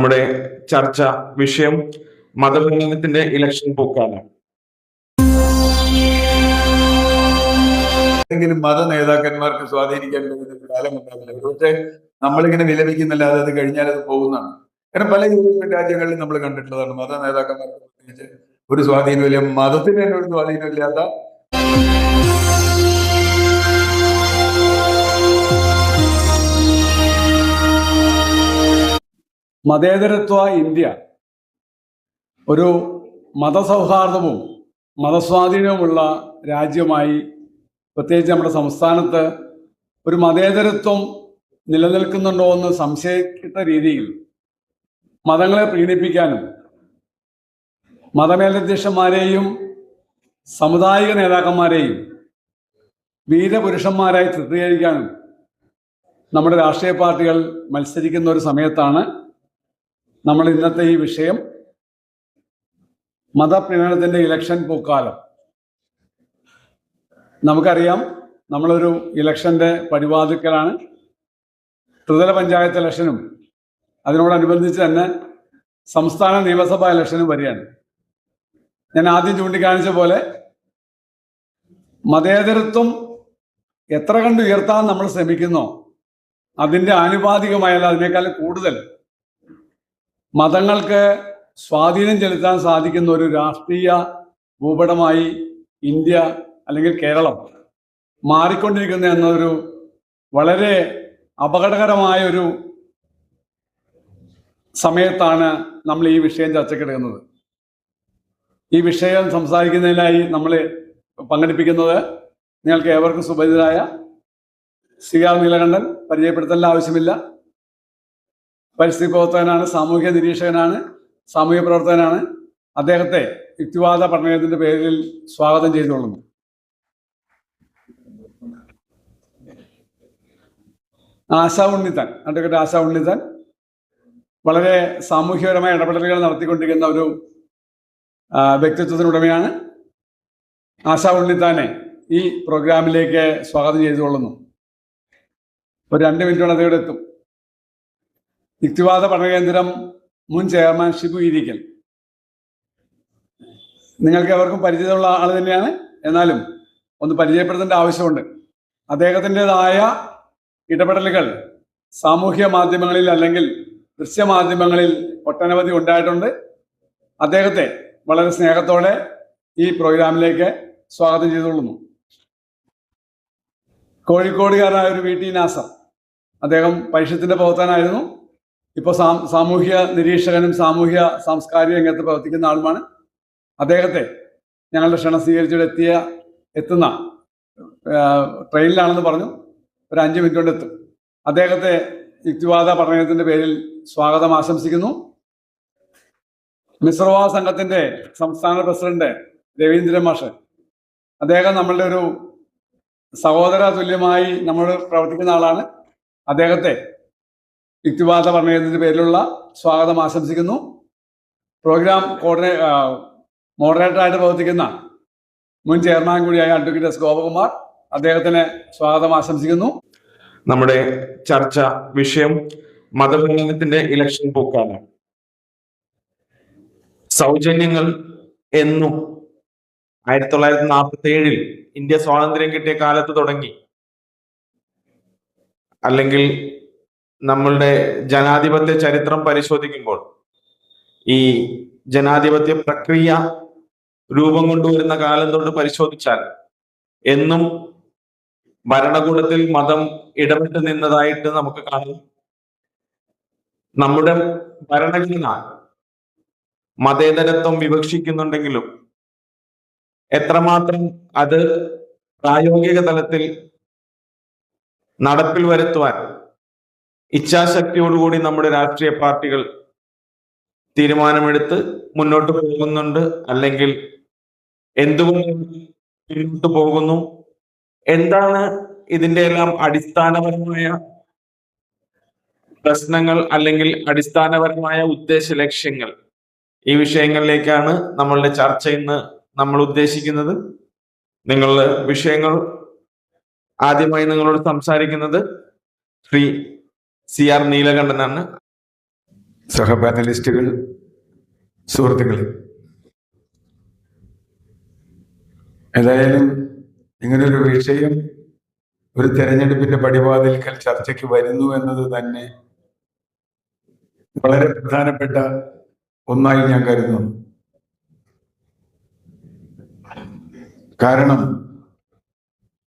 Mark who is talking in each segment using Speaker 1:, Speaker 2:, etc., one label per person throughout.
Speaker 1: നമ്മുടെ ചർച്ച വിഷയം മതവിജ്ഞാനത്തിന്റെ ഇലക്ഷൻ പോക്കാണ്.
Speaker 2: ഏതെങ്കിലും മത നേതാക്കന്മാർക്ക് സ്വാധീനിക്കാൻ കഴിയുന്ന ഒരു കാലം ഉണ്ടാവില്ല. പക്ഷേ നമ്മളിങ്ങനെ വിലപിക്കുന്നില്ലാതെ അത് കഴിഞ്ഞാൽ അത് പോകുന്നതാണ്. കാരണം പല യൂറോപ്യൻ രാജ്യങ്ങളിലും നമ്മൾ കണ്ടിട്ടുള്ളതാണ് മത നേതാക്കന്മാർക്ക് പ്രത്യേകിച്ച് ഒരു സ്വാധീനമില്ല മതത്തിന് തന്നെ ഒരു സ്വാധീനമില്ലാത്ത
Speaker 3: മതേതരത്വ ഇന്ത്യ. ഒരു മതസൗഹാർദ്ദവും മതസ്വാധീനവുമുള്ള രാജ്യമായി പ്രത്യേകിച്ച് നമ്മുടെ സംസ്ഥാനത്ത് ഒരു മതേതരത്വം നിലനിൽക്കുന്നുണ്ടോ എന്ന് സംശയിക്കുന്ന രീതിയിൽ മതങ്ങളെ പ്രീണിപ്പിക്കാനും മതമേലധ്യക്ഷന്മാരെയും സമുദായിക നേതാക്കന്മാരെയും വീരപുരുഷന്മാരായി ചിത്രീകരിക്കാനും നമ്മുടെ രാഷ്ട്രീയ പാർട്ടികൾ മത്സരിക്കുന്ന ഒരു സമയത്താണ് നമ്മൾ ഇന്നത്തെ ഈ വിഷയം മതപ്രീണനത്തിന്റെ ഇലക്ഷൻ പൂക്കാലം. നമുക്കറിയാം നമ്മളൊരു ഇലക്ഷന്റെ പടിവാതിക്കലാണ് ത്രിതല പഞ്ചായത്ത് ഇലക്ഷനും അതിനോടനുബന്ധിച്ച് തന്നെ സംസ്ഥാന നിയമസഭാ ഇലക്ഷനും വരികയാണ്. ഞാൻ ആദ്യം ചൂണ്ടിക്കാണിച്ച പോലെ മതേതരത്വം എത്ര കണ്ട് ഉയർത്താൻ നമ്മൾ ശ്രമിക്കുന്നോ അതിന്റെ ആനുപാതികമായല്ല അതിനേക്കാൾ കൂടുതൽ. മതങ്ങൾക്ക് സ്വാധീനം ചെലുത്താൻ സാധിക്കുന്ന ഒരു രാഷ്ട്രീയ ഭൂപടമായി ഇന്ത്യ അല്ലെങ്കിൽ കേരളം മാറിക്കൊണ്ടിരിക്കുന്ന എന്നൊരു വളരെ അപകടകരമായ ഒരു സമയത്താണ് നമ്മൾ ഈ വിഷയം ചർച്ചക്കെടുക്കുന്നത് ഈ വിഷയം സംസാരിക്കുന്നതിനായി നമ്മൾ പങ്കെടുപ്പിക്കുന്നത് നിങ്ങൾക്ക് ഏവർക്കും സുപരിചിതരായ സി ആർ നീലകണ്ഠൻ പരിചയപ്പെടുത്തേണ്ട ആവശ്യമില്ല. പരിസ്ഥിതി പ്രവർത്തകനാണ് സാമൂഹ്യ നിരീക്ഷകനാണ് സാമൂഹ്യ പ്രവർത്തകനാണ്. അദ്ദേഹത്തെ യുക്തിവാദ പഠനത്തിന്റെ പേരിൽ സ്വാഗതം ചെയ്തുകൊള്ളുന്നു ആശാ ഉണ്ണിത്താൻ അഡ്വക്കേറ്റ് ആശാ ഉണ്ണിത്താൻ വളരെ സാമൂഹ്യപരമായ ഇടപെടലുകൾ നടത്തിക്കൊണ്ടിരിക്കുന്ന ഒരു വ്യക്തിത്വത്തിനുടമയാണ് ആശാ ഉണ്ണിത്താനെ ഈ പ്രോഗ്രാമിലേക്ക് സ്വാഗതം ചെയ്തുകൊള്ളുന്നു ഒരു രണ്ട് മിനിറ്റോളം അദ്ദേഹം എത്തും. യുക്തിവാദ പഠനകേന്ദ്രം മുൻ ചെയർമാൻ ഷിബു ഇരിക്കൽ. നിങ്ങൾക്ക് എവർക്കും പരിചയമുള്ള ആൾ തന്നെയാണ്. എന്നാലും ഒന്ന് പരിചയപ്പെടുത്തേണ്ട ആവശ്യമുണ്ട്. അദ്ദേഹത്തിന്റെതായ ഇടപെടലുകൾ സാമൂഹ്യ മാധ്യമങ്ങളിൽ അല്ലെങ്കിൽ ദൃശ്യമാധ്യമങ്ങളിൽ ഒട്ടനവധി ഉണ്ടായിട്ടുണ്ട്. അദ്ദേഹത്തെ വളരെ സ്നേഹത്തോടെ ഈ പ്രോഗ്രാമിലേക്ക് സ്വാഗതം ചെയ്തുകൊള്ളുന്നു. കോഴിക്കോടുകാരനായ ഒരു വി ടി നാസർ. അദ്ദേഹം പരിഷത്തിന്റെ പ്രവർത്തകനായിരുന്നു ഇപ്പോൾ സാമൂഹ്യ നിരീക്ഷകനും സാമൂഹ്യ സാംസ്കാരിക രംഗത്ത് പ്രവർത്തിക്കുന്ന ആളുമാണ് അദ്ദേഹത്തെ ഞങ്ങളുടെ ക്ഷണം സ്വീകരിച്ചിട്ട് എത്തിയ എത്തുന്ന ട്രെയിനിലാണെന്ന് പറഞ്ഞു. ഒരു അഞ്ച് മിനിറ്റ് കൊണ്ട് എത്തും. അദ്ദേഹത്തെ യുക്തിവാദ പഠനത്തിന്റെ പേരിൽ സ്വാഗതം ആശംസിക്കുന്നു. മിശ്രവാ സംഘത്തിന്റെ സംസ്ഥാന പ്രസിഡന്റ് രവീന്ദ്രൻ മാഷ് അദ്ദേഹം നമ്മളുടെ ഒരു സഹോദര തുല്യമായി നമ്മൾ പ്രവർത്തിക്കുന്ന ആളാണ്. അദ്ദേഹത്തെ യുക്തിവാദ പഠനത്തിന്റെ പേരിലുള്ള സ്വാഗതം ആശംസിക്കുന്നു. പ്രോഗ്രാം കോർഡിനേ മോഡറേറ്ററായിട്ട് പ്രവർത്തിക്കുന്ന മുൻ ചെയർമാൻ കൂടിയായ അഡ്വക്കേറ്റ് എസ്. ഗോപകുമാർ അദ്ദേഹത്തിന് സ്വാഗതം ആശംസിക്കുന്നു.
Speaker 1: നമ്മുടെ ചർച്ച വിഷയം മതവിജ്ഞാനത്തിന്റെ ഇലക്ഷൻ പോക്കാണ്. സൗജന്യങ്ങൾ എന്നും ആയിരത്തി തൊള്ളായിരത്തി നാൽപ്പത്തി ഏഴിൽ ഇന്ത്യ സ്വാതന്ത്ര്യം കിട്ടിയ കാലത്ത് തുടങ്ങി. അല്ലെങ്കിൽ നമ്മളുടെ ജനാധിപത്യ ചരിത്രം പരിശോധിക്കുമ്പോൾ ഈ ജനാധിപത്യ പ്രക്രിയ രൂപം കൊണ്ടുവരുന്ന കാലം തൊട്ട് പരിശോധിച്ചാൽ എന്നും ഭരണകൂടത്തിൽ മതം ഇടപെട്ട് നിന്നതായിട്ട് നമുക്ക് കാണാം. നമ്മുടെ ഭരണഘടന മതേതരത്വം വിവക്ഷിക്കുന്നുണ്ടെങ്കിലും എത്രമാത്രം അത് പ്രായോഗിക തലത്തിൽ നടപ്പിൽ വരുത്തുവാൻ ഇച്ഛാശക്തിയോടുകൂടി നമ്മുടെ രാഷ്ട്രീയ പാർട്ടികൾ തീരുമാനമെടുത്ത് മുന്നോട്ട് പോകുന്നുണ്ട്. അല്ലെങ്കിൽ എന്തുകൊണ്ട് പിന്നോട്ട് പോകുന്നു? എന്താണ് ഇതിന്റെ എല്ലാം അടിസ്ഥാനപരമായ പ്രശ്നങ്ങൾ അല്ലെങ്കിൽ അടിസ്ഥാനപരമായ ഉദ്ദേശ ലക്ഷ്യങ്ങൾ? ഈ വിഷയങ്ങളിലേക്കാണ് നമ്മളുടെ ചർച്ച ഇന്ന് നമ്മൾ ഉദ്ദേശിക്കുന്നത്. നിങ്ങളുടെ വിഷയങ്ങൾ ആദ്യമായി നിങ്ങളോട് സംസാരിക്കുന്നത് ശ്രീ സി ആർ നീലകണ്ഠനാണ്.
Speaker 2: സഹപാനലിസ്റ്റുകൾ സുഹൃത്തുക്കളെ. ഏതായാലും ഇങ്ങനൊരു വിഷയം ഒരു തെരഞ്ഞെടുപ്പിന്റെ പടിവാതിൽക്കൽ ചർച്ചയ്ക്ക് വരുന്നു എന്നത് തന്നെ വളരെ പ്രധാനപ്പെട്ട ഒന്നായി ഞാൻ കരുതുന്നു. കാരണം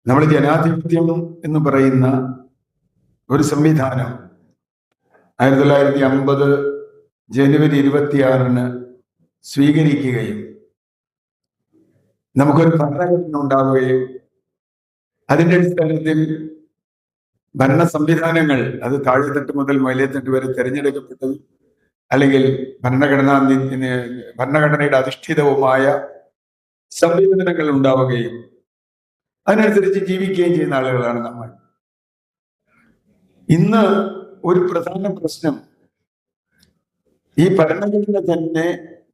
Speaker 2: നമ്മൾ ജനാധിപത്യം എന്ന് പറയുന്ന ഒരു സംവിധാനം ആയിരത്തി തൊള്ളായിരത്തി അമ്പത് ജനുവരി ഇരുപത്തിയാറിന് സ്വീകരിക്കുകയും നമുക്കൊരു ഭരണഘടന ഉണ്ടാവുകയും അതിന്റെ അടിസ്ഥാനത്തിൽ ഭരണ സംവിധാനങ്ങൾ അത് താഴെത്തട്ട് മുതൽ മേലേത്തട്ട് വരെ തിരഞ്ഞെടുക്കപ്പെട്ടതും അല്ലെങ്കിൽ ഭരണഘടനാ ഭരണഘടനയുടെ അധിഷ്ഠിതവുമായ സംവിധാനങ്ങൾ ഉണ്ടാവുകയും അതിനനുസരിച്ച് ജീവിക്കുകയും ചെയ്യുന്ന ആളുകളാണ് നമ്മൾ. ഇന്ന് ഒരു പ്രധാന പ്രശ്നം. ഈ ഭരണഘടന തന്നെ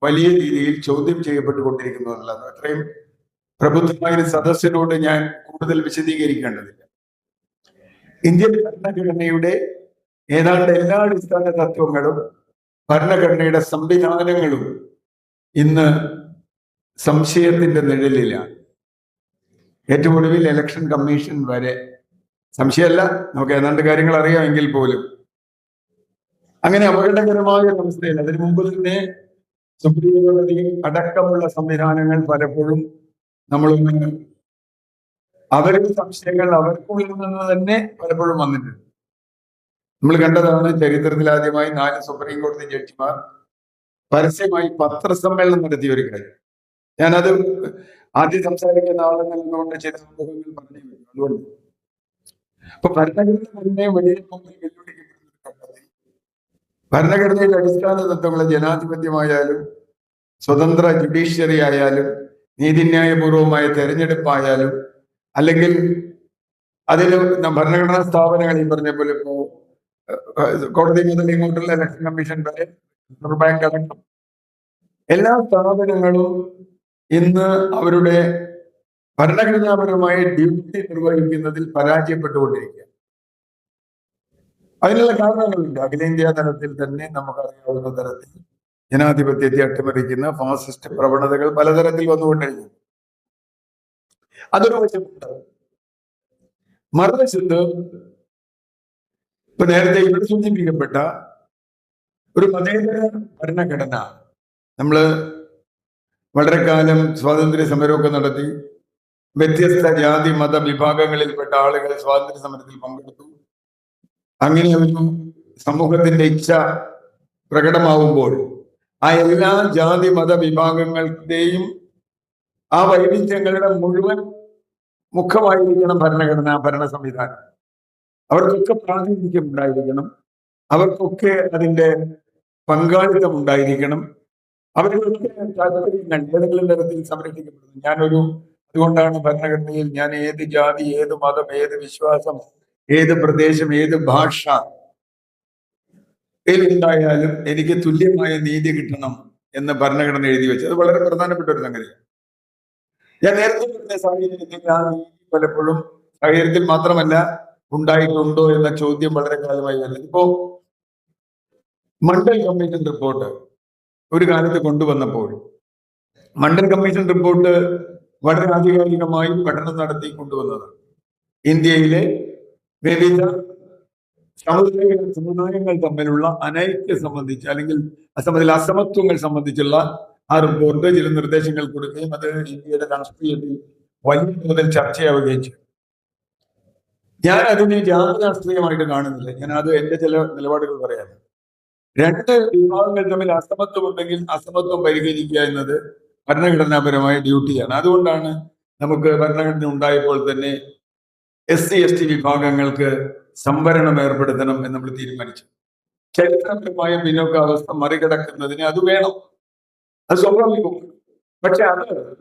Speaker 2: വലിയ രീതിയിൽ ചോദ്യം ചെയ്യപ്പെട്ടുകൊണ്ടിരിക്കുന്നു എന്നുള്ളതാണ് അത്രയും പ്രബുദ്ധമായ സദസ്സിനോട് ഞാൻ കൂടുതൽ വിശദീകരിക്കേണ്ടതില്ല. ഇന്ത്യൻ ഭരണഘടനയുടെ ഏതാണ്ട് എല്ലാ അടിസ്ഥാന തത്വങ്ങളും ഭരണഘടനയുടെ സംവിധാനങ്ങളും ഇന്ന് സംശയത്തിന്റെ നിഴലിലാണ്. ഏറ്റവും ഒടുവിൽ ഇലക്ഷൻ കമ്മീഷൻ വരെ സംശയമല്ല. നമുക്ക് ഏതാണ്ട് കാര്യങ്ങൾ അറിയാമെങ്കിൽ പോലും അങ്ങനെ അപകടകരമായ ഒരു അവസ്ഥയിൽ അതിനു മുമ്പ് തന്നെ സുപ്രീം കോടതി അടക്കമുള്ള സംവിധാനങ്ങൾ പലപ്പോഴും നമ്മൾ അവരുടെ സംശയങ്ങൾ അവർക്കുള്ളിൽ നിന്ന് തന്നെ പലപ്പോഴും വന്നിട്ടുണ്ട്. നമ്മൾ കണ്ടതാണ് ചരിത്രത്തിൽ ആദ്യമായി നാല് സുപ്രീം കോടതി ജഡ്ജിമാർ പരസ്യമായി പത്രസമ്മേളനം നടത്തിയ ഒരു കാര്യം. ഞാനത് ആദ്യം സംസാരിക്കുന്ന ആളെന്നുള്ളതുകൊണ്ട് ചില സംഭവങ്ങൾ പറഞ്ഞു. അതുകൊണ്ട്. അപ്പൊ ഭരണഘടന തന്നെ വലിയ തോതിൽ വെല്ലുവിളിക്കപ്പെടുന്ന ഒരു ഘട്ടത്തിൽ ഭരണഘടനയുടെ അടിസ്ഥാന തത്വങ്ങൾ ജനാധിപത്യമായാലും സ്വതന്ത്ര ജുഡീഷ്യറി ആയാലും നീതിന്യായപൂർവമായ തെരഞ്ഞെടുപ്പായാലും അല്ലെങ്കിൽ അതിൽ ഭരണഘടനാ സ്ഥാപനങ്ങൾ ഈ പറഞ്ഞ പോലെ ഇപ്പോ കോടതി മുതൽ ഇങ്ങോട്ടുള്ള ഇലക്ഷൻ കമ്മീഷൻ വരെ റിസർവ് ബാങ്ക് അടക്കം. എല്ലാ സ്ഥാപനങ്ങളും ഇന്ന് അവരുടെ ഭരണഘടനാപരമായ ഡ്യൂട്ടി നിർവഹിക്കുന്നതിൽ പരാജയപ്പെട്ടുകൊണ്ടിരിക്കുക അതിനുള്ള കാരണങ്ങളുണ്ട്. അഖിലേന്ത്യാ തലത്തിൽ തന്നെ നമുക്കറിയാവുന്ന തരത്തിൽ ജനാധിപത്യത്തെ അട്ടിമറിക്കുന്ന ഫാസിസ്റ്റ് പ്രവണതകൾ പലതരത്തിൽ വന്നുകൊണ്ടിരിക്കുന്നു. അതൊരു വശമുണ്ട്. മറുവശത്ത് ഇപ്പൊ നേരത്തെ ഇവിടെ സൂചിപ്പിക്കപ്പെട്ട ഒരു മതേതര ഭരണഘടന നമ്മൾ വളരെ കാലം സ്വാതന്ത്ര്യ സമരമൊക്കെ നടത്തി വ്യത്യസ്ത ജാതി മത വിഭാഗങ്ങളിൽപ്പെട്ട ആളുകൾ സ്വാതന്ത്ര്യ സമരത്തിൽ പങ്കെടുത്തു. അങ്ങനെ ഒരു സമൂഹത്തിന്റെ ഇച്ഛ പ്രകടമാവുമ്പോൾ ആ എല്ലാ ജാതി മത വിഭാഗങ്ങളുടെയും ആ വൈവിധ്യങ്ങളുടെ മുഴുവൻ മുഖമായിരിക്കണം ഭരണഘടന ഭരണ സംവിധാനം. അവർക്കൊക്കെ പ്രാതിനിധ്യം ഉണ്ടായിരിക്കണം. അവർക്കൊക്കെ അതിന്റെ പങ്കാളിത്തം ഉണ്ടായിരിക്കണം. അവരുടെയൊക്കെ താല്പര്യങ്ങൾ ഏതെങ്കിലും തരത്തിൽ സംരക്ഷിക്കപ്പെടുന്നു. ഞാനൊരു അതുകൊണ്ടാണ് ഭരണഘടനയിൽ ഞാൻ ഏത് ജാതി ഏത് മതം ഏത് വിശ്വാസം ഏത് പ്രദേശം ഏത് ഭാഷ ഉണ്ടായാലും എനിക്ക് തുല്യമായ നീതി കിട്ടണം എന്ന് ഭരണഘടന എഴുതി വെച്ചത്. വളരെ പ്രധാനപ്പെട്ട ഒരു സംഗതിയാണ്. ഞാൻ നേരത്തെ പറഞ്ഞ സാഹചര്യത്തിൽ ആ നീതി പലപ്പോഴും സാഹചര്യത്തിൽ മാത്രമല്ല ഉണ്ടായിട്ടുണ്ടോ എന്ന ചോദ്യം വളരെ കാലമായി വരുന്നത്. ഇപ്പോ മണ്ഡൽ കമ്മീഷൻ റിപ്പോർട്ട് ഒരു കാലത്ത് കൊണ്ടുവന്നപ്പോൾ മണ്ഡൽ കമ്മീഷൻ റിപ്പോർട്ട് വളരെ ആധികാരികമായി പഠനം നടത്തി കൊണ്ടുവന്നതാണ്. ഇന്ത്യയിലെ വിവിധ സമുദായ സമുദായങ്ങൾ തമ്മിലുള്ള അനൈക്യ സംബന്ധിച്ച് അല്ലെങ്കിൽ അസമത്തിൽ അസമത്വങ്ങൾ സംബന്ധിച്ചുള്ള ആ റിപ്പോർട്ട് ചില നിർദ്ദേശങ്ങൾ കൊടുക്കുകയും അത് ഇന്ത്യയുടെ രാഷ്ട്രീയത്തിൽ വലിയ തോതിൽ ചർച്ചയാവുകയും ചെയ്തു. ഞാൻ അതിനെ ജാതി രാഷ്ട്രീയമായിട്ട് കാണുന്നില്ല. ഞാൻ അത് എന്റെ ചില നിലപാടുകൾ പറയാം. രണ്ട് വിഭാഗങ്ങൾ തമ്മിൽ അസമത്വം ഉണ്ടെങ്കിൽ അസമത്വം പരിഹരിക്കുക എന്നത് ഭരണഘടനാപരമായ ഡ്യൂട്ടിയാണ് അതുകൊണ്ടാണ് നമുക്ക് ഭരണഘടന ഉണ്ടായപ്പോൾ തന്നെ എസ് സി എസ് ടി വിഭാഗങ്ങൾക്ക് സംവരണം ഏർപ്പെടുത്തണം എന്ന് നമ്മൾ തീരുമാനിച്ചു. ചരിത്രപരമായ പിന്നോക്കാവസ്ഥ മറികടക്കുന്നതിന് അത് വേണം. അത് സ്വാഭാവികമാണ്. പക്ഷെ അത്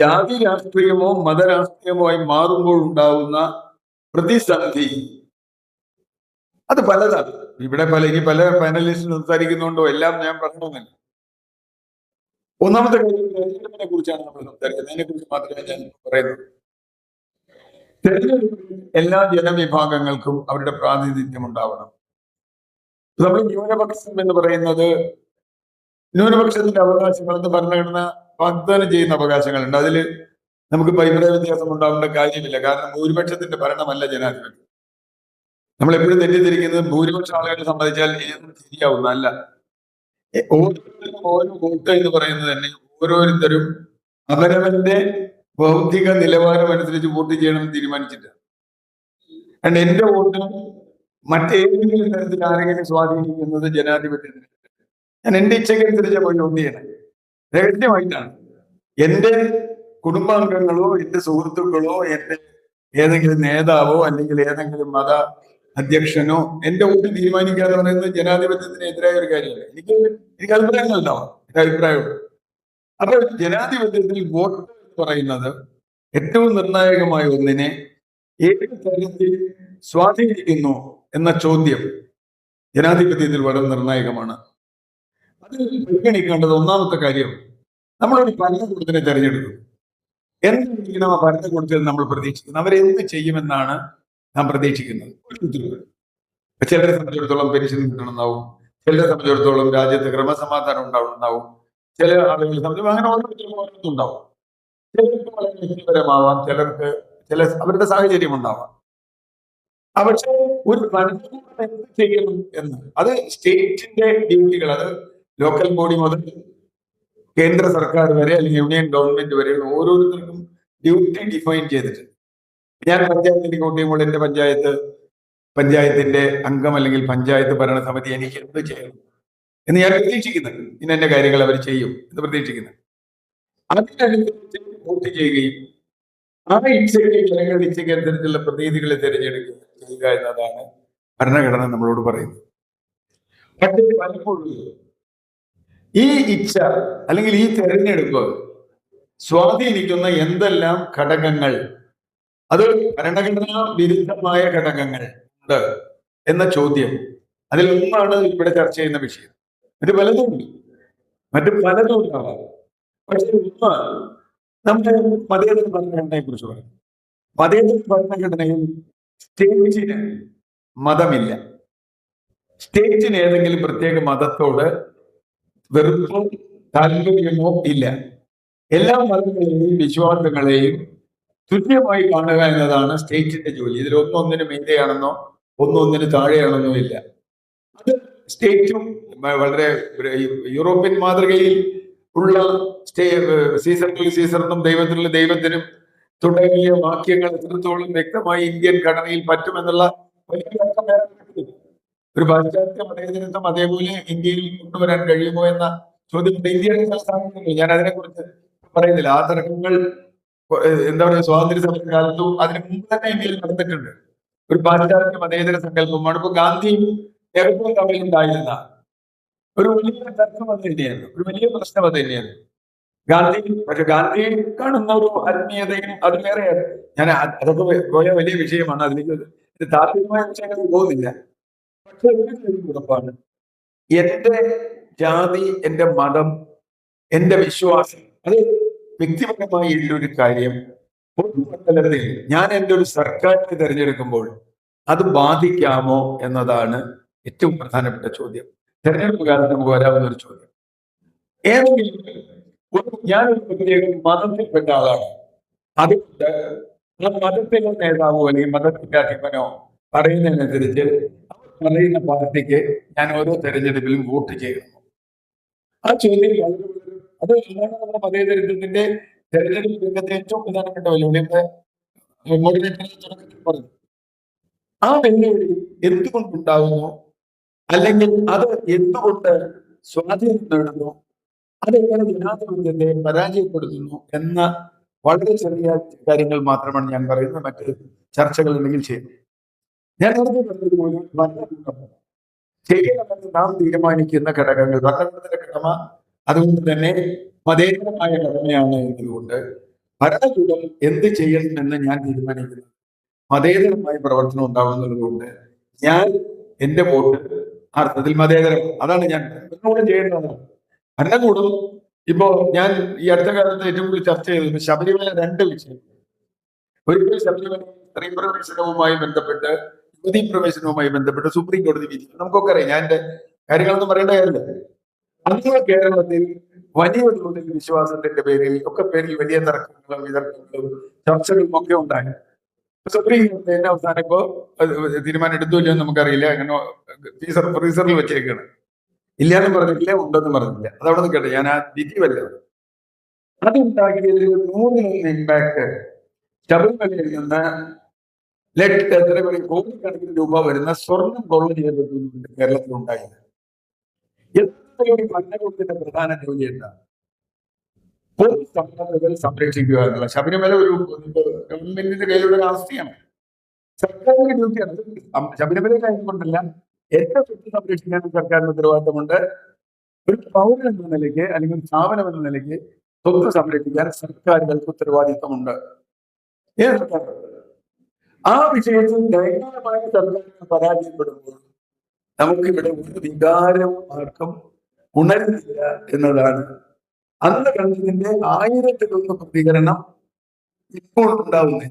Speaker 2: ജാതി രാഷ്ട്രീയമോ മതരാഷ്ട്രീയമോ ആയി മാറുമ്പോൾ ഉണ്ടാവുന്ന പ്രതിസന്ധി. അത് പലതാണ്. ഇവിടെ പല ഇനി പല പാനലിസ്റ്റ് സംസാരിക്കുന്നുണ്ടോ? എല്ലാം ഞാൻ പറഞ്ഞില്ല ഒന്നാമത്തെ കാര്യം തെരഞ്ഞെടുപ്പിനെ കുറിച്ചാണ് നമ്മൾ സംസാരിക്കുന്നത്. അതിനെ കുറിച്ച് മാത്രമേ ഞാൻ തെരഞ്ഞെടുപ്പിൽ എല്ലാ ജനവിഭാഗങ്ങൾക്കും അവരുടെ പ്രാതിനിധ്യം ഉണ്ടാവണം. നമ്മൾ ന്യൂനപക്ഷം എന്ന് പറയുന്നത് ന്യൂനപക്ഷത്തിന്റെ അവകാശങ്ങൾ എന്ന് ഭരണഘടന വാഗ്ദാനം ചെയ്യുന്ന അവകാശങ്ങളുണ്ട്. അതിൽ നമുക്ക് അഭിപ്രായ വ്യത്യാസം ഉണ്ടാവേണ്ട കാര്യമില്ല. കാരണം ഭൂരിപക്ഷത്തിന്റെ ഭരണമല്ല ജനാധിപത്യം. നമ്മൾ എപ്പോഴും തെറ്റിദ്ധരിക്കുന്നത് ഭൂരിപക്ഷ ആളുകളെ സംബന്ധിച്ചാൽ ഏതും ശരിയാവുന്നതല്ല. ഓരോരുത്തരും ഓരോ വോട്ട് എന്ന് പറയുന്നത് തന്നെ ഓരോരുത്തരും അവരവന്റെ ബൗദ്ധിക നിലവാരം അനുസരിച്ച് വോട്ട് ചെയ്യണമെന്ന് തീരുമാനിച്ചിട്ട്. കാരണം എന്റെ വോട്ട് മറ്റേതെങ്കിലും തരത്തിൽ ആരെങ്കിലും സ്വാധീനിക്കുന്നത് ജനാധിപത്യത്തിന്. ഞാൻ എന്റെ ഇച്ഛയ്ക്കനുസരിച്ച് പോയി വോട്ട് ചെയ്യണം. രഹസ്യമായിട്ടാണ്. എന്റെ കുടുംബാംഗങ്ങളോ എന്റെ സുഹൃത്തുക്കളോ എന്റെ ഏതെങ്കിലും നേതാവോ അല്ലെങ്കിൽ ഏതെങ്കിലും മത അധ്യക്ഷനോ എന്റെ വോട്ട് തീരുമാനിക്കുക എന്ന് പറയുന്നത് ജനാധിപത്യത്തിന് എതിരായ ഒരു കാര്യമല്ല. എനിക്ക് എനിക്ക് അഭിപ്രായങ്ങളുണ്ടാവാം. എന്റെ അഭിപ്രായമുണ്ട് അപ്പൊ ജനാധിപത്യത്തിൽ വോട്ട് എന്ന് പറയുന്നത് ഏറ്റവും നിർണായകമായ ഒന്നിനെ ഏത് തരത്തിൽ സ്വാധീനിക്കുന്നു എന്ന ചോദ്യം ജനാധിപത്യത്തിൽ വളരെ നിർണായകമാണ്. അതിൽ പരിഗണിക്കേണ്ടത് ഒന്നാമത്തെ കാര്യം നമ്മളൊരു ഭരണകൂടത്തിനെ തെരഞ്ഞെടുക്കും. എന്തായിരിക്കണം ആ ഭരണകൂടത്തിൽ നമ്മൾ പ്രതീക്ഷിക്കുന്നത്? അവരെന്ത് ചെയ്യുമെന്നാണ് നാം പ്രതീക്ഷിക്കുന്നത്? ചിലരെ സംബന്ധിച്ചിടത്തോളം പെൻഷൻ കിട്ടണമെന്നാവും ചിലരെ സംബന്ധിച്ചിടത്തോളം രാജ്യത്ത് ക്രമസമാധാനം ഉണ്ടാവുന്നുണ്ടാവും ചില ആളുകളെ സംബന്ധിച്ച് അങ്ങനെ ഓരോരുത്തരും ഉണ്ടാവും. ചിലർക്ക് വളരെ വ്യക്തിപരമാവാം ചിലർക്ക് ചില അവരുടെ സാഹചര്യം ഉണ്ടാവാം. പക്ഷെ ഒരു ഭരണകൂടം എന്ത് ചെയ്യണം എന്ന് അത് സ്റ്റേറ്റിന്റെ ഡ്യൂട്ടികൾ അത് ലോക്കൽ ബോഡി മുതൽ കേന്ദ്ര സർക്കാർ വരെ അല്ലെങ്കിൽ യൂണിയൻ ഗവൺമെന്റ് വരെയുള്ള ഓരോരുത്തർക്കും ഡ്യൂട്ടി ഡിഫൈൻ ചെയ്തിട്ടുണ്ട് ഞാൻ പഞ്ചായത്തിന് വോട്ട് ചെയ്യുമ്പോൾ എന്റെ പഞ്ചായത്ത് പഞ്ചായത്തിന്റെ അംഗം അല്ലെങ്കിൽ പഞ്ചായത്ത് ഭരണസമിതി എനിക്ക് എന്ത് ചെയ്യണം എന്ന് ഞാൻ പ്രതീക്ഷിക്കുന്നുണ്ട്. ഇന്ന കാര്യങ്ങൾ അവർ ചെയ്യും എന്ന് പ്രതീക്ഷിക്കുന്നു അതിനനുസരിച്ച് വോട്ട് ചെയ്യുകയും ആ ഇച്ഛയ്ക്ക് ജനങ്ങളുടെ ഇച്ഛയ്ക്ക് അനുസരിച്ചുള്ള പ്രതിനിധികളെ തിരഞ്ഞെടുക്കുക എന്നതാണ് ഭരണഘടന നമ്മളോട് പറയുന്നത്. പക്ഷേ പലപ്പോഴും ഈ ഇച്ഛ അല്ലെങ്കിൽ ഈ തെരഞ്ഞെടുപ്പ് സ്വാധീനിക്കുന്ന എന്തെല്ലാം ഘടകങ്ങൾ? അത് ഭരണഘടനാ വിരുദ്ധമായ ഘടകങ്ങൾ ഉണ്ട് എന്ന ചോദ്യം. അതിൽ ഒന്നാണ് ഇവിടെ ചർച്ച ചെയ്യുന്ന വിഷയം. മറ്റു പലതും മറ്റു പലതും ഉണ്ടാവാം. പക്ഷെ ഒന്ന് നമ്മുടെ മതേതര ഭരണഘടനയെ കുറിച്ച് പറയാം. മതേതര ഭരണഘടനയിൽ സ്റ്റേറ്റിന് മതമില്ല. സ്റ്റേറ്റിന് ഏതെങ്കിലും പ്രത്യേക മതത്തോട് വെറുപ്പോ താല്പര്യമോ ഇല്ല. എല്ലാ മതങ്ങളെയും വിശ്വാസങ്ങളെയും തുല്യമായി കാണുക എന്നതാണ് സ്റ്റേറ്റിന്റെ ജോലി. ഇതിൽ ഒന്നൊന്നിന് മീതെയാണെന്നോ ഒന്നൊന്നിന് താഴെയാണെന്നോ ഇല്ല. അത് സ്റ്റേറ്റും വളരെ യൂറോപ്യൻ മാതൃകയിൽ ഉള്ള സീസണിൽ സീസണിനും ദൈവത്തിലുള്ള ദൈവത്തിനും തുടങ്ങിയ വാക്യങ്ങൾ എത്രത്തോളം വ്യക്തമായി ഇന്ത്യൻ ഘടനയിൽ പറ്റുമെന്നുള്ള വലിയ. ഒരു പാശ്ചാത്യ മതേതരത്വം അതേപോലെ ഇന്ത്യയിൽ കൊണ്ടുവരാൻ കഴിയുമോ എന്ന ചോദ്യം ഇന്ത്യയുടെ ചില സാഹചര്യങ്ങൾ ഞാൻ അതിനെക്കുറിച്ച് പറയുന്നില്ല. ആ തർക്കങ്ങൾ എന്താ പറയുക സ്വാതന്ത്ര്യ സമര കാലത്തും അതിന് മുമ്പ് തന്നെ ഇന്ത്യയിൽ നടന്നിട്ടുണ്ട്. ഒരു പാശ്ചാത്യ മതേതര സങ്കല്പമാണ് ഇപ്പൊ ഗാന്ധിയും നെഹ്റുവും തമ്മിൽ ഉണ്ടായിരുന്ന ഒരു വലിയ തർക്കം അത് തന്നെയാണ്. ഒരു വലിയ പ്രശ്നം അത് തന്നെയാണ്. ഗാന്ധി പക്ഷെ ഗാന്ധി കാണുന്ന ഒരു ആത്മീയതയും അത് വേറെയാണ്. ഞാൻ അത് അതൊക്കെ പോയ വലിയ വിഷയമാണ്. അതിലേക്ക് താത്വികമായ വിഷയങ്ങളിൽ പോകുന്നില്ല. പക്ഷെ ഒരു കാര്യം ഉറപ്പാണ്. എന്റെ ജാതി എന്റെ മതം എന്റെ വിശ്വാസം അത് വ്യക്തിപരമായി ഒരു കാര്യം. പൊതുമണ്ഡലത്തിൽ ഞാൻ എന്റെ ഒരു സർക്കാരിനെ തിരഞ്ഞെടുക്കുമ്പോൾ അത് ബാധിക്കാമോ എന്നതാണ് ഏറ്റവും പ്രധാനപ്പെട്ട ചോദ്യം. തെരഞ്ഞെടുപ്പ് കാലത്ത് നമുക്ക് വരാവുന്ന ഒരു ചോദ്യം. ഏതെങ്കിലും ഒരു ഞാനൊരു പ്രത്യേക മതത്തിൽപ്പെട്ട ആളാണ്. അതുകൊണ്ട് ആ മതത്തിലെ നേതാവോ അല്ലെങ്കിൽ മതത്തിന്റെ അധിപനോ പറയുന്നതിനനുസരിച്ച് പറയുന്ന പാർട്ടിക്ക് ഞാൻ ഓരോ തെരഞ്ഞെടുപ്പിലും വോട്ട് ചെയ്യുന്നു ആ ചോദ്യം വളരെ അത് അതാണ് നമ്മുടെ മതേതരത്വത്തിന്റെ തെരഞ്ഞെടുപ്പ് രംഗത്തെ ഏറ്റവും പ്രധാനപ്പെട്ട വെല്ലുവിളി മോഡിനേറ്റർ തുടക്കത്തിൽ പറഞ്ഞു. ആ വെല്ലുവിളി എന്തുകൊണ്ടുണ്ടാവുന്നു? അല്ലെങ്കിൽ അത് എന്തുകൊണ്ട് സ്വാധീനം നേടുന്നു? അതെങ്ങനെ ജനാധിപത്യത്തെ പരാജയപ്പെടുത്തുന്നു എന്ന വളരെ ചെറിയ കാര്യങ്ങൾ മാത്രമാണ് ഞാൻ പറയുന്നത്. മറ്റ് ചർച്ചകൾ ഉണ്ടെങ്കിൽ ചെയ്യുന്നത് ഞാൻ നേരത്തെ പറഞ്ഞതുപോലെ ചെയ്യണമെന്ന് നാം തീരുമാനിക്കുന്ന ഘടകങ്ങൾ. ഭരണകൂടത്തിന്റെ കടമ അതുകൊണ്ട് തന്നെ മതേതരമായ കടമയാണ് എന്നതുകൊണ്ട് ഭരണകൂടം എന്ത് ചെയ്യണമെന്ന് ഞാൻ തീരുമാനിക്കുന്നു. മതേതരമായ പ്രവർത്തനം ഉണ്ടാവുന്നതുകൊണ്ട് ഞാൻ എന്റെ വോട്ട് അർത്ഥത്തിൽ മതേതരം. അതാണ് ഞാൻ ഭരണകൂടം ചെയ്യേണ്ടത്. ഭരണകൂടം ഇപ്പോ ഞാൻ ഈ അടുത്ത കാലത്ത് ഏറ്റവും കൂടുതൽ ചർച്ച ചെയ്തത് ശബരിമല രണ്ട് വിഷയം ഒരിക്കൽ ശബരിമല സ്ത്രീ പ്രവേശനവുമായി ബന്ധപ്പെട്ട് യുവതി പ്രവേശനവുമായി ബന്ധപ്പെട്ട് സുപ്രീം കോടതി വിധി. നമുക്കൊക്കെ അറിയാം ഞാൻ എന്റെ കാര്യങ്ങളൊന്നും പറയേണ്ട കാര്യമില്ല. അന്ന് കേരളത്തിൽ വലിയ തോതിൽ വിശ്വാസത്തിന്റെ പേരിൽ ഒക്കെ പേരിൽ വലിയ തർക്കങ്ങളും വിതർക്കങ്ങളും ചർച്ചകളും ഒക്കെ ഉണ്ടായി. സുപ്രീം അവസാനം ഇപ്പോ തീരുമാനം എടുത്തു ഇല്ലയോ നമുക്കറിയില്ല. അങ്ങനെ ഫ്രീസർ ഫ്രീസറിൽ വെച്ചേക്കാണ് ഇല്ലാന്നും പറഞ്ഞിട്ടില്ല ഉണ്ടെന്നും പറഞ്ഞില്ല അതവിടെ നിൽക്കട്ടെ ഞാൻ ആ വിധി വല്ല അതുണ്ടാക്കിയതിൽ നൂറിലൊന്ന് ഇമ്പാക്ട് ശബരിമലയിൽ നിന്ന് ലക്ഷ എത്ര പറയും കോടിക്കണക്കിന് രൂപ വരുന്ന സ്വർണം കൊള്ള ചെയ്യപ്പെട്ടു കേരളത്തിൽ ഉണ്ടായത്. എത്രയും ഭരണകൂടത്തിന്റെ പ്രധാന ജോലി എന്താണ്? പൊതു സംരക്ഷിക്കുക എന്നുള്ള ശബരിമല ഒരു ഗവൺമെന്റിന്റെ കയ്യിലുള്ള രാഷ്ട്രീയമാണ് സർക്കാരിന്റെ ഡ്യൂട്ടിയാണ് അത് സം- ശബരിമല ആയതുകൊണ്ടല്ല എന്റെ സ്വത്ത് സംരക്ഷിക്കാൻ സർക്കാരിന് ഉത്തരവാദിത്തമുണ്ട്. ഒരു പൗരൻ എന്ന നിലയ്ക്ക് അല്ലെങ്കിൽ ഒരു സ്ഥാപനം എന്ന നിലയ്ക്ക് സ്വത്ത് സംരക്ഷിക്കാൻ സർക്കാരുകൾക്ക് ഉത്തരവാദിത്തമുണ്ട്. ഏത് സർക്കാർ ആ വിഷയത്തിൽ ദയനീയമായ സർക്കാരിനെ പരാജയപ്പെടുമ്പോൾ നമുക്കിവിടെ ഒരു വികാരവും ആർക്കും ഉണരുന്നില്ല എന്നതാണ്. അന്ന് കണ്ടതിന്റെ ആയിരത്തിലൊന്ന് പ്രതികരണം ഇപ്പോൾ ഉണ്ടാവുന്നത്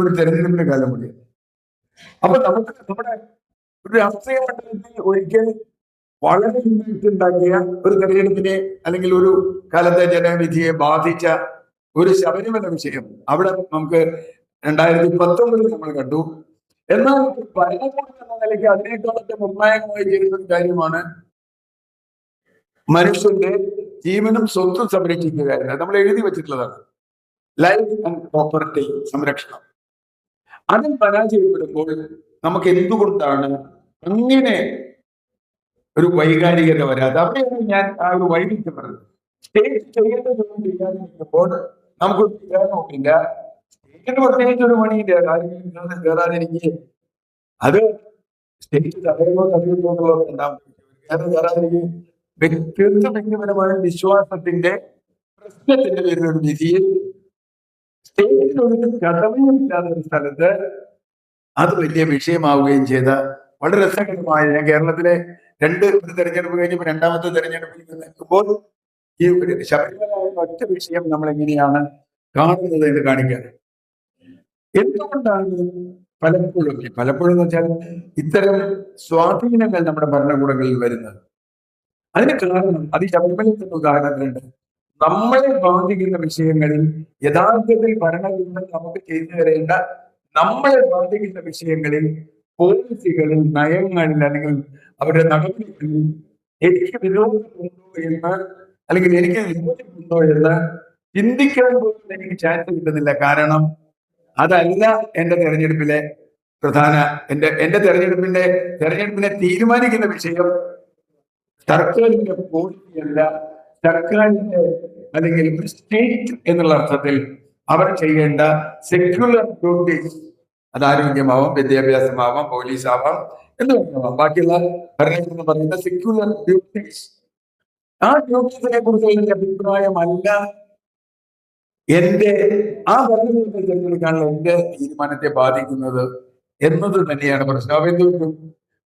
Speaker 2: ഒരു തെരഞ്ഞെടുപ്പിന്റെ കാലം കൂടിയാണ് അപ്പൊ നമുക്ക് നമ്മുടെ ഒരു രാഷ്ട്രീയ മണ്ഡലത്തിൽ ഒരിക്കൽ വളരെ ഉണ്ടാക്കിയ ഒരു തെരഞ്ഞെടുപ്പിനെ അല്ലെങ്കിൽ ഒരു കാലത്തെ ജനവിധിയെ ബാധിച്ച ഒരു ശബരിമല വിഷയം അവിടെ നമുക്ക് രണ്ടായിരത്തി പത്തൊമ്പതിൽ നമ്മൾ കണ്ടു. എന്നാൽ ഭരണകൂടം എന്ന നിലയ്ക്ക് അതിനേക്കാളൊക്കെ നിർണായകമായി ചെയ്യുന്ന ഒരു കാര്യമാണ് മനുഷ്യന്റെ ജീവനും സ്വത്തും സംരക്ഷിക്കുക എന്നത്. നമ്മൾ എഴുതി വെച്ചിട്ടുള്ളതാണ്. ലൈഫ് ആൻഡ് പ്രോപ്പർട്ടി സംരക്ഷണം. അതിൽ പരാജയപ്പെടുമ്പോൾ നമുക്ക് എന്തുകൊണ്ടാണ് അങ്ങനെ ഒരു വൈകാരികത വരാതെ അവിടെയാണ് ഞാൻ ആ ഒരു വൈവിധ്യം പറഞ്ഞത്. സ്റ്റേറ്റ് ചെയ്യേണ്ട ജോലി ചെയ്യാതിരിക്കുമ്പോൾ നമുക്കൊരു വികാരമില്ല സ്റ്റേറ്റിന് പ്രത്യേകിച്ച് ഒരു പണിയില്ല? കാര്യങ്ങൾ കയറാതിരിക്കുക അത് സ്റ്റേറ്റ് തടയുമോ തടയുമോ ഉണ്ടാവും കയറി കയറാതിരിക്കുക വ്യക്തിത്വ വ്യക്തിപരമായ വിശ്വാസത്തിന്റെ പ്രശ്നത്തിന്റെ പേരിൽ ഒരു വിധിയിൽ കഥമയുമില്ലാത്ത ഒരു സ്ഥലത്ത് അത് വലിയ വിഷയമാവുകയും ചെയ്ത വളരെ രസകരമായ ഞാൻ കേരളത്തിലെ രണ്ട് ഒരു തെരഞ്ഞെടുപ്പ് കഴിഞ്ഞപ്പോൾ രണ്ടാമത്തെ തെരഞ്ഞെടുപ്പിൽ നിൽക്കുമ്പോൾ ഈ ഒരു ശബരിമല ഒറ്റ വിഷയം നമ്മൾ എങ്ങനെയാണ് കാണുന്നത് എന്ന് കാണിക്കാൻ. എന്തുകൊണ്ടാണ് പലപ്പോഴും പലപ്പോഴും എന്ന് വെച്ചാൽ ഇത്തരം സ്വാധീനങ്ങൾ നമ്മുടെ ഭരണകൂടങ്ങളിൽ വരുന്നത്? അതിന് കാരണം അത് നിന്ന് ഉദാഹരണത്തിലുണ്ട് നമ്മളെ ബാധിക്കുന്ന വിഷയങ്ങളിൽ യഥാർത്ഥത്തിൽ ഭരണകൂടം നമുക്ക് ചെയ്തു തരേണ്ട നമ്മളെ ബാധിക്കുന്ന വിഷയങ്ങളിൽ പോളിസികളിൽ നയങ്ങളിൽ അല്ലെങ്കിൽ അവരുടെ നടപടികളിൽ എനിക്ക് വിരോധമുണ്ടോ എന്ന് അല്ലെങ്കിൽ എനിക്ക് വിരോധമുണ്ടോ എന്ന് ചിന്തിക്കാൻ പോലും എനിക്ക് ചാൻസ് കിട്ടുന്നില്ല. കാരണം അതല്ല എന്റെ തെരഞ്ഞെടുപ്പിലെ പ്രധാന എന്റെ എന്റെ തെരഞ്ഞെടുപ്പിന്റെ തെരഞ്ഞെടുപ്പിനെ തീരുമാനിക്കുന്ന വിഷയം സർക്കാരിന്റെ പോളിസിയല്ല. സർക്കാരിന്റെ അല്ലെങ്കിൽ സ്റ്റേറ്റ് എന്നുള്ള അർത്ഥത്തിൽ അവർ ചെയ്യേണ്ട സെക്യുലർ ഡ്യൂട്ടീസ് അത് ആരോഗ്യമാവാം വിദ്യാഭ്യാസമാവാം പോലീസ് ആവാം എന്തുമാവാം ബാക്കിയുള്ള ഭരണകൂടം പറയുന്ന സെക്യുലർ ഡ്യൂട്ടീസ് ആ ഡ്യൂട്ടീസിനെ കുറിച്ചുള്ള എന്റെ അഭിപ്രായമല്ല. എന്റെ ആ ഭരണകൂടത്തെ തിരഞ്ഞെടുക്കാനുള്ള എന്റെ തീരുമാനത്തെ ബാധിക്കുന്നത് എന്നത് തന്നെയാണ് പ്രശ്നം. അപ്പൊ എന്തുകൊണ്ടും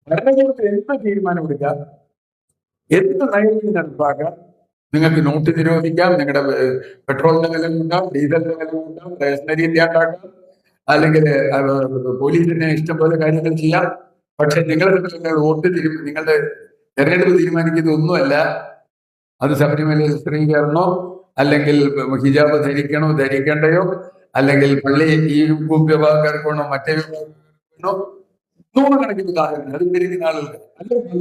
Speaker 2: ഭരണകൂടത്തിൽ എന്ത് തീരുമാനമെടുക്കാം എന്ത് നയങ്ങൾ നടപ്പാക്കാം? നിങ്ങൾക്ക് നോട്ട് നിരോധിക്കാം നിങ്ങളുടെ പെട്രോളിന്റെ വില കൂട്ടാം ഡീസലിന്റെ വില കൂട്ടാം റേഷനറി ഇല്ലാണ്ടാക്കാം അല്ലെങ്കിൽ പോലീസിനെ ഇഷ്ടംപോലെ കാര്യങ്ങൾ ചെയ്യാം. പക്ഷെ നിങ്ങളുടെ നിങ്ങൾ വോട്ട് തീരു നിങ്ങളുടെ തെരഞ്ഞെടുപ്പ് തീരുമാനിക്കുന്നത് ഒന്നുമല്ല. അത് ശബരിമലയിൽ സ്ത്രീ കയറണോ അല്ലെങ്കിൽ ഹിജാബ് ധരിക്കണോ ധരിക്കേണ്ടയോ അല്ലെങ്കിൽ പള്ളി ഈ വിഭാഗക്കാർക്കാണോ മറ്റേ വിഭാഗക്കാർക്കാണോ നൂറുകണക്കിന് ഉദാഹരണങ്ങൾ. അത് ഉപയോഗിക്കുന്ന ആളുകൾ. അല്ലെങ്കിൽ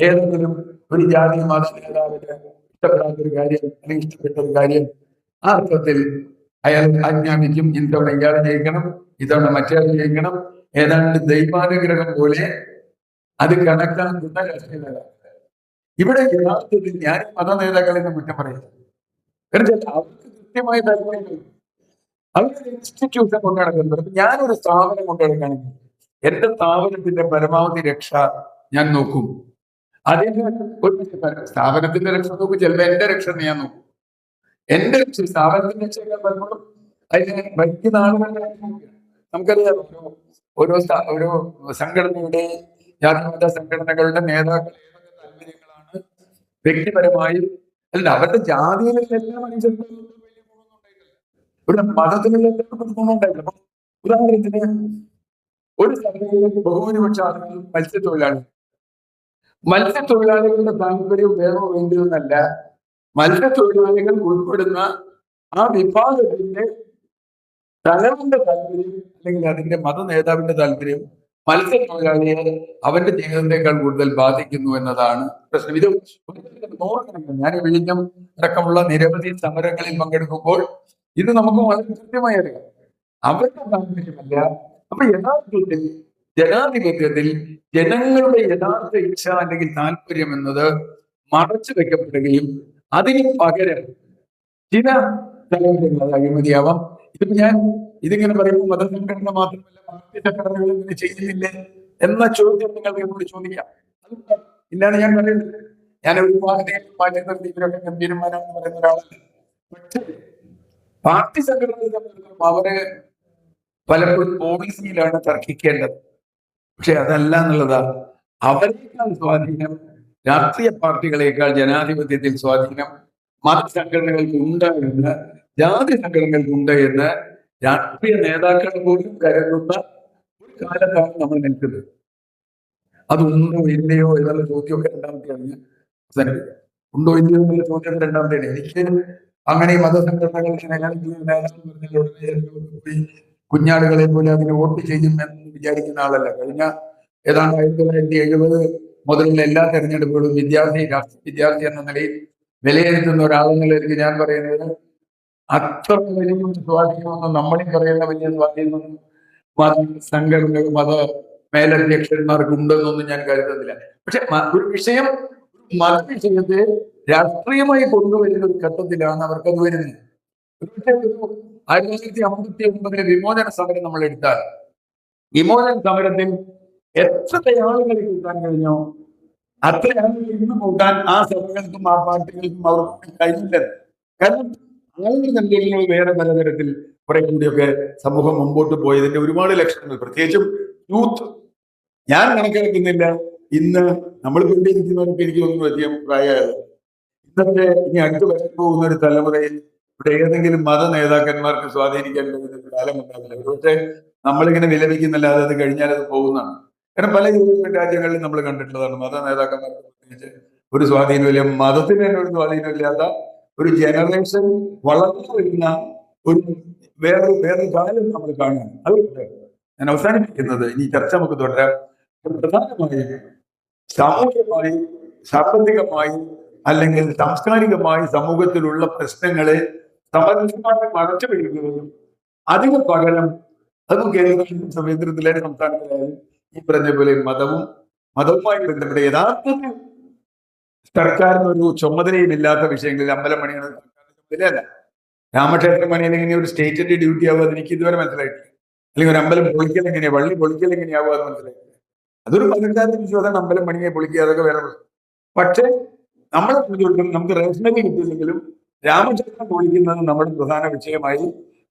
Speaker 2: ഏതെങ്കിലും ഒരു ജാതി മത ഇഷ്ടപ്പെടാത്ത ഒരു കാര്യം അല്ലെങ്കിൽ ഇഷ്ടപ്പെട്ട ഒരു കാര്യം ആ അർത്ഥത്തിൽ അയാൾ ആജ്ഞാപിക്കും ഇത്തവണ ഇയാൾ ജയിക്കണം ഇത്തവണ മറ്റേ ജയിക്കണം ഏതാണ്ട് ദൈവാനുഗ്രഹം പോലെ അത് കണക്കാക്കുന്ന രാഷ്ട്രീയ നേതാക്കൾ ഇവിടെ യഥാർത്ഥത്തിൽ ഞാൻ മത നേതാക്കളെ മുറ്റം കുറ്റം പറയുന്നത് അവർക്ക് കൃത്യമായ താല്പര്യങ്ങൾ അവരൊരു ഇൻസ്റ്റിറ്റ്യൂഷൻ കൊണ്ട് ഞാനൊരു സ്ഥാപനം കൊണ്ട് എന്റെ സ്ഥാപനത്തിന്റെ പരമാവധി രക്ഷ ഞാൻ നോക്കും. ഒരു സ്ഥാപനത്തിന്റെ രക്ഷ നോക്കും ചിലപ്പോൾ എന്റെ രക്ഷ ഞാൻ നോക്കും എന്റെ രക്ഷ സ്ഥാപനത്തിന്റെ രക്ഷയൊക്കെ പലപ്പോഴും അതിനെ ഭരിക്കുന്ന ആളുകളുടെ. നമുക്കറിയാം ഓരോ ഓരോ സംഘടനയുടെ ജാതിമത സംഘടനകളുടെ ഏതൊക്കെ താല്പര്യങ്ങളാണ് വ്യക്തിപരമായും അല്ല അവരുടെ ജാതിയിലുള്ള എല്ലാ മനുഷ്യർക്കും. ഒരു മതത്തിലുള്ള എല്ലാവർക്കും ഗുണം അപ്പൊ ഉദാഹരണത്തിന് ഒരു സഭയിലെ ബഹുഭൂരിപക്ഷ ആളുകൾ മത്സ്യത്തൊഴിലാളികൾ മത്സ്യത്തൊഴിലാളികളുടെ താല്പര്യം വേണോ വേണ്ടിയെന്നല്ല മത്സ്യത്തൊഴിലാളികൾ ഉൾപ്പെടുന്ന ആ വിഭാഗത്തിന്റെ തലവന്റെ താല്പര്യം അല്ലെങ്കിൽ അതിന്റെ മത നേതാവിന്റെ താല്പര്യം മത്സ്യത്തൊഴിലാളിയെ അവന്റെ ജീവിതത്തെക്കാൾ കൂടുതൽ ബാധിക്കുന്നു എന്നതാണ് പ്രശ്നം. ഇത് നൂറുകണക്കിന് ഞാൻ വിഴിഞ്ഞം അടക്കമുള്ള നിരവധി സമരങ്ങളിൽ പങ്കെടുക്കുമ്പോൾ ഇത് നമുക്ക് വളരെ കൃത്യമായി അറിയാം. അവരുടെ താല്പര്യമല്ല. അപ്പൊ യഥാർത്ഥത്തിൽ ജനാധിപത്യത്തിൽ ജനങ്ങളുടെ യഥാർത്ഥ ഇച്ഛ അല്ലെങ്കിൽ താല്പര്യം എന്നത് മറച്ചു വെക്കപ്പെടുകയും അതിന് പകരം ചില താല്പര്യങ്ങൾ അഴിമതിയാവാം. ഇതിപ്പോ ഞാൻ ഇതിങ്ങനെ പറയുമ്പോൾ മതസംഘടന മാത്രമല്ല പാർട്ടി സംഘടനകൾ ഇങ്ങനെ ചെയ്യുന്നില്ലേ എന്ന ചോദ്യം നിങ്ങൾക്ക് എന്നോട് ചോദിക്കാം. അത് ഞാൻ പറയുന്നത്. ഞാൻ ഒരു പാർട്ടിയെ മാറ്റി നിർത്തി ഇവരൊക്കെ ഗംഭീരന്മാരാണെന്ന് പറയുന്ന ഒരാളല്ല പക്ഷേ പാർട്ടി സംഘടനകൾ അവർ പലപ്പോഴും പോളിസിയിലാണ് തർക്കിക്കേണ്ടത്. പക്ഷെ അതല്ല എന്നുള്ളതാ. അവരെക്കാൾ സ്വാധീനം രാഷ്ട്രീയ പാർട്ടികളെക്കാൾ ജനാധിപത്യത്തിൽ സ്വാധീനം മതസംഘടനകൾക്ക് ഉണ്ട് എന്ന് ജാതി സംഘടനകൾക്ക് ഉണ്ട് എന്ന് രാഷ്ട്രീയ നേതാക്കൾ പോലും കരുതുന്ന ഒരു കാലത്താണ് നമ്മൾ നിൽക്കുന്നത്. അതുണ്ടോ ഇല്ലയോ എന്നുള്ള ചോദ്യമൊക്കെ രണ്ടാമത്തെയാണ് ഉണ്ടോ ഇല്ലയോ എന്നുള്ള ചോദ്യം രണ്ടാമത്തെയാണ് എനിക്ക് അങ്ങനെ ഈ മതസംഘടനകൾ ഏതെങ്കിലും നേതാക്കൾ കുഞ്ഞാടുകളെ പോലെ അതിനെ വോട്ട് ചെയ്യും എന്ന് വിചാരിക്കുന്ന ആളല്ല. കഴിഞ്ഞ ഏതാണ്ട് ആയിരത്തി തൊള്ളായിരത്തി എഴുപത് മുതലുള്ള എല്ലാ തെരഞ്ഞെടുപ്പുകളും വിദ്യാർത്ഥി രാഷ്ട്രീയ വിദ്യാർത്ഥി എന്ന നിലയിൽ വിലയിരുത്തുന്ന ഒരാളെന്നുള്ളതിലേക്ക് ഞാൻ പറയുന്നത്. അത്ര വലിയ സ്വാധീനമൊന്നും നമ്മളിൽ പറയുന്ന വലിയ സ്വാധീനമൊന്നും സംഘടനകൾ മത മേലധ്യക്ഷന്മാർക്ക് ഉണ്ടെന്നൊന്നും ഞാൻ കരുതുന്നില്ല. പക്ഷെ ഒരു വിഷയം മത വിഷയത്തെ രാഷ്ട്രീയമായി കൊണ്ടുവരുന്ന ഒരു ഘട്ടത്തിലാണ് അവർക്ക് അത് വരുന്നത് ഒരു ആയിരത്തി തൊള്ളായിരത്തി അമ്പത്തി ഒമ്പതിലെ വിമോചന സമരം നമ്മൾ എടുത്താൽ വിമോചന സമരത്തിൽ എത്ര ആളുകളെ കൂട്ടാൻ കഴിഞ്ഞോ അത്ര ആളുകൾ ഇന്ന് കൂട്ടാൻ ആ സഭകൾക്കും ആ പാർട്ടികൾക്കും അവർക്ക് കഴിഞ്ഞില്ല കാരണം ആളുകൾ കണ്ടുകഴിഞ്ഞാൽ വേറെ പലതരത്തിൽ കുറെ കൂടിയൊക്കെ സമൂഹം മുമ്പോട്ട് പോയതിന്റെ ഒരുപാട് ലക്ഷണങ്ങൾ. പ്രത്യേകിച്ചും യൂത്ത്. ഞാൻ കണക്കെടുക്കുന്നില്ല ഇന്ന് നമ്മൾ ഇവിടെ ഇരിക്കുന്നവർക്ക് എനിക്ക് തോന്നുന്നു അധികം പ്രായമായത്. ഇന്നത്തെ ഇനി അടുത്ത് വരാൻ പോകുന്ന ഒരു തലമുറയിൽ ഇവിടെ ഏതെങ്കിലും മത നേതാക്കന്മാർക്ക് സ്വാധീനിക്കാൻ കഴിയുന്ന ഒരു കാലം ഉണ്ടാവില്ല. പക്ഷേ നമ്മളിങ്ങനെ വിലപിക്കുന്നില്ലാതെ അത് കഴിഞ്ഞാൽ അത് പോകുന്നതാണ്. കാരണം പല യൂറോപ്യൻ രാജ്യങ്ങളിലും നമ്മൾ കണ്ടിട്ടുള്ളതാണ് മത നേതാക്കന്മാർക്ക് പ്രത്യേകിച്ച് ഒരു സ്വാധീനമില്ല മതത്തിന് തന്നെ ഒരു സ്വാധീനമില്ലാത്ത ഒരു ജനറേഷൻ വളർന്നു വരുന്ന ഒരു വേറെ വേറെ കാലം നമ്മൾ കാണുകയാണ്. അതുകൊണ്ട് ഞാൻ അവസാനിപ്പിക്കുന്നത് ഈ ചർച്ച നമുക്ക് തുടരാം. പ്രധാനമായും സാമൂഹ്യമായി സാമ്പത്തികമായി അല്ലെങ്കിൽ സാംസ്കാരികമായി സമൂഹത്തിലുള്ള പ്രശ്നങ്ങളെ സമർത്ഥമായി മറച്ചു പിടിക്കുകയും അതിന് പകരം അത് കേരളത്തിലും സമേന്ദ്രത്തിലെ സംസ്ഥാനത്തിലായാലും ഈ പറഞ്ഞ പോലെ മതവും മതവുമായി ബന്ധപ്പെട്ട യഥാർത്ഥത്തിൽ സർക്കാരിന് ഒരു ചുമതലയും ഇല്ലാത്ത വിഷയങ്ങളിൽ അമ്പലം പണിയാണ് ചുമതലയല്ല. രാമക്ഷേത്രം പണിയാൻ എങ്ങനെ ഒരു സ്റ്റേറ്റിന്റെ ഡ്യൂട്ടി ആവുക എനിക്ക് ഇതുവരെ മനസ്സിലായിട്ടില്ല. അല്ലെങ്കിൽ ഒരു അമ്പലം പൊളിക്കൽ എങ്ങനെയാണ് വള്ളി പൊളിക്കൽ എങ്ങനെയാവുക എന്ന് മനസ്സിലായിട്ടില്ല. അതൊരു പതിനെട്ടാമത്തെ വിശ്വാസമാണ് അമ്പലം പണിയെ പൊളിക്കുക അതൊക്കെ വേറെ പക്ഷേ നമ്മളെ സംബന്ധിച്ചിടത്തോളം നമുക്ക് റേഷനറി കിട്ടിയില്ലെങ്കിലും രാമക്ഷേത്രം പൊളിക്കുന്നത് നമ്മുടെ പ്രധാന വിഷയമായി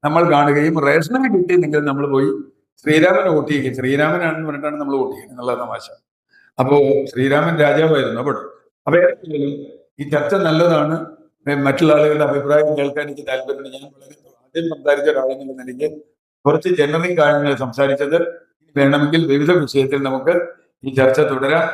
Speaker 2: നമ്മൾ കാണുകയും റേഷനും കിട്ടി നിങ്ങൾ നമ്മൾ പോയി ശ്രീരാമനെ വോട്ട് ശ്രീരാമനാണെന്ന് പറഞ്ഞിട്ടാണ് നമ്മൾ വോട്ട് ചെയ്യുന്നത് എന്നുള്ള തമാശ. അപ്പോ ശ്രീരാമൻ രാജാവായിരുന്നു അപ്പോൾ അപ്പൊ ഏതായാലും ഈ ചർച്ച നല്ലതാണ്. മറ്റുള്ള ആളുകളുടെ അഭിപ്രായം കേൾക്കാൻ എനിക്ക് താല്പര്യമുണ്ട്. ഞാൻ വളരെ ആദ്യം സംസാരിച്ച ഒരാളെന്നുള്ള നിലയ്ക്ക് കുറച്ച് ജനറൽ കാര്യങ്ങൾ സംസാരിച്ചത് വേണമെങ്കിൽ വിവിധ വിഷയത്തിൽ നമുക്ക് ഈ ചർച്ച തുടരാം.